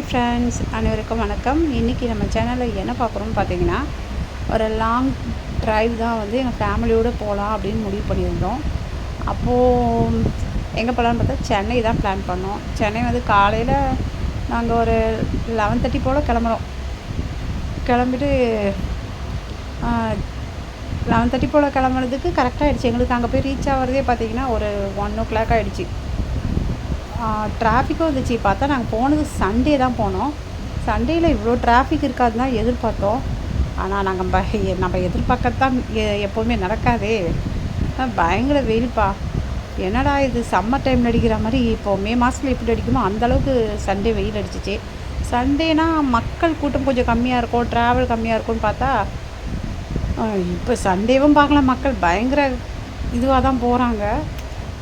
Hi friends அனைவருக்கும் வணக்கம். இன்றைக்கி நம்ம சேனலில் என்ன பார்க்குறோம்னு பார்த்தீங்கன்னா ஒரு லாங் ட்ரைவ் தான் வந்து எங்கள் ஃபேமிலியோடு போகலாம் அப்படின்னு முடிவு பண்ணியிருந்தோம். அப்போது எங்கே போகலான்னு பார்த்தா சென்னை தான் பிளான் பண்ணோம். சென்னை வந்து காலையில் நாங்கள் ஒரு லெவன் தேர்ட்டி போல் கிளம்புறோம். கிளம்பிட்டு லெவன் தேர்ட்டி போல் கிளம்புனதுக்கு கரெக்டாக ஆகிடுச்சு எங்களுக்கு அங்கே போய் ரீச் ஆகிறதே பார்த்தீங்கன்னா ஒரு ஒன் ஓ கிளாக் ஆகிடுச்சு டிராஃபிக்கும் இருந்துச்சு. பார்த்தா நாங்கள் போனது சண்டே தான் போனோம். சண்டேயில் இவ்வளோ டிராஃபிக் இருக்காதுன்னு தான் எதிர்பார்த்தோம். ஆனால் நாங்கள் ப நம்ம எதிர்பார்க்கறது தான் எப்போவுமே நடக்காதே. பயங்கர வெயில்ப்பா என்னடா இது சம்மர் டைமில் அடிக்கிற மாதிரி இப்போது மே மாதத்தில் எப்படி அடிக்குமோ அந்தளவுக்கு சண்டே வெயில் அடிச்சிச்சு. சண்டேனா மக்கள் கூட்டம் கொஞ்சம் கம்மியாக இருக்கும் ட்ராவல் கம்மியாக இருக்கும்னு பார்த்தா இப்போ சண்டேவும் பார்க்கலாம் மக்கள். பயங்கர இதுவாக தான் போகிறாங்க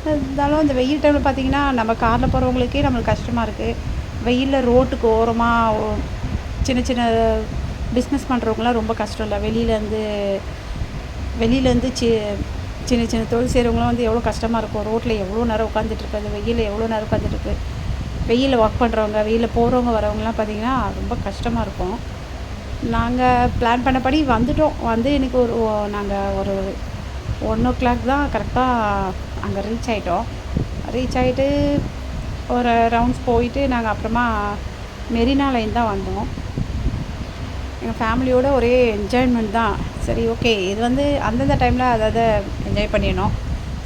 இருந்தாலும் இந்த வெயில் டைமில் பார்த்திங்கன்னா நம்ம காரில் போகிறவங்களுக்கே நம்மளுக்கு கஷ்டமாக இருக்குது வெயிலில் ரோட்டுக்கு ஓரமாக சின்ன சின்ன பிஸ்னஸ் பண்ணுறவங்களாம் ரொம்ப கஷ்டம் இல்லை. வெளியிலேருந்து வெளியிலேருந்து சி சின்ன சின்ன தொழில் செய்கிறவங்களாம் வந்து எவ்வளோ கஷ்டமாக இருக்கும். ரோட்டில் எவ்வளோ நேரம் உட்காந்துட்ருக்கு அந்த வெயிலில் எவ்வளோ நேரம் உட்காந்துட்ருக்கு வெயிலில் ஒர்க் பண்ணுறவங்க வெயிலில் போகிறவங்க வரவங்கலாம் பார்த்திங்கன்னா ரொம்ப கஷ்டமாக இருக்கும். நாங்கள் பிளான் பண்ணபடி வந்துட்டோம். வந்து எனக்கு ஒரு நாங்கள் ஒரு ஒன் ஓ கிளாக் தான் கரெக்டாக அங்கே ரீச் ஆகிட்டோம் ரீச் ஆகிட்டு ஒரு ரவுண்ட்ஸ் போயிட்டு நாங்கள் அப்புறமா மெரினா லைன் தான் வந்தோம். எங்கள் ஃபேமிலியோட ஒரே என்ஜாய்மெண்ட் தான். சரி ஓகே இது வந்து அந்தந்த டைமில் அதாவது என்ஜாய் பண்ணிடணும்.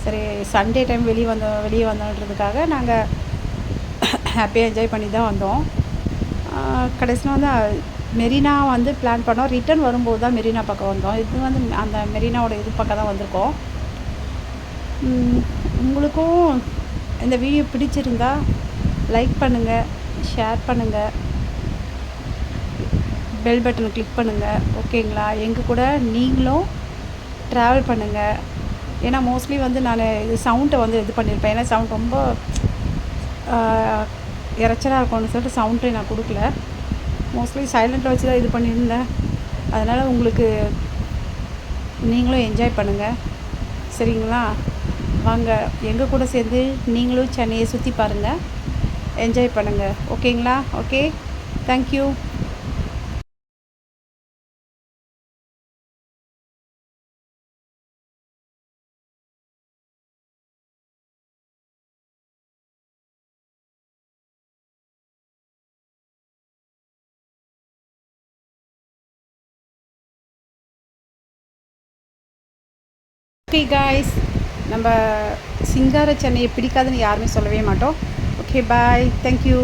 சரி சண்டே டைம் வெளியே வந்தோம் வெளியே வந்தோன்றதுக்காக நாங்கள் ஹாப்பியாக என்ஜாய் பண்ணி தான் வந்தோம். கடைசியில் வந்து மெரினா வந்து பிளான் பண்ணோம். ரிட்டன் வரும்போது தான் மெரினா பக்கம் வந்தோம். இது வந்து அந்த மெரினாவோட இது பக்கம் தான் வந்திருக்கோம். உங்களுக்கும் இந்த வீடியோ பிடிச்சிருந்தா லைக் பண்ணுங்கள் ஷேர் பண்ணுங்கள் பெல் பட்டனை கிளிக் பண்ணுங்கள் ஓகேங்களா எங்கள் கூட நீங்களும் ட்ராவல் பண்ணுங்கள் ஏன்னா மோஸ்ட்லி வந்து நான் இது சவுண்டை வந்து இது பண்ணியிருப்பேன் ஏன்னா சவுண்ட் ரொம்ப இறைச்சலாக இருக்கும்னு சொல்லிட்டு சவுண்டே நான் கொடுக்கல. மோஸ்ட்லி சைலண்ட்டில் வச்சு தான் இது பண்ணியிருந்தேன். அதனால் உங்களுக்கு நீங்களும் என்ஜாய் பண்ணுங்கள் சரிங்களா? வாங்க எங்கள் கூட சேர்ந்து நீங்களும் சென்னையை சுற்றி பாருங்கள் என்ஜாய் பண்ணுங்கள் ஓகேங்களா ஓகே தேங்க்யூ ஓகே காய்ஸ் நம்ம சிங்கார சென்னையை பிடிக்காதுன்னு யாருமே சொல்லவே மாட்டோம். Okay bye thank you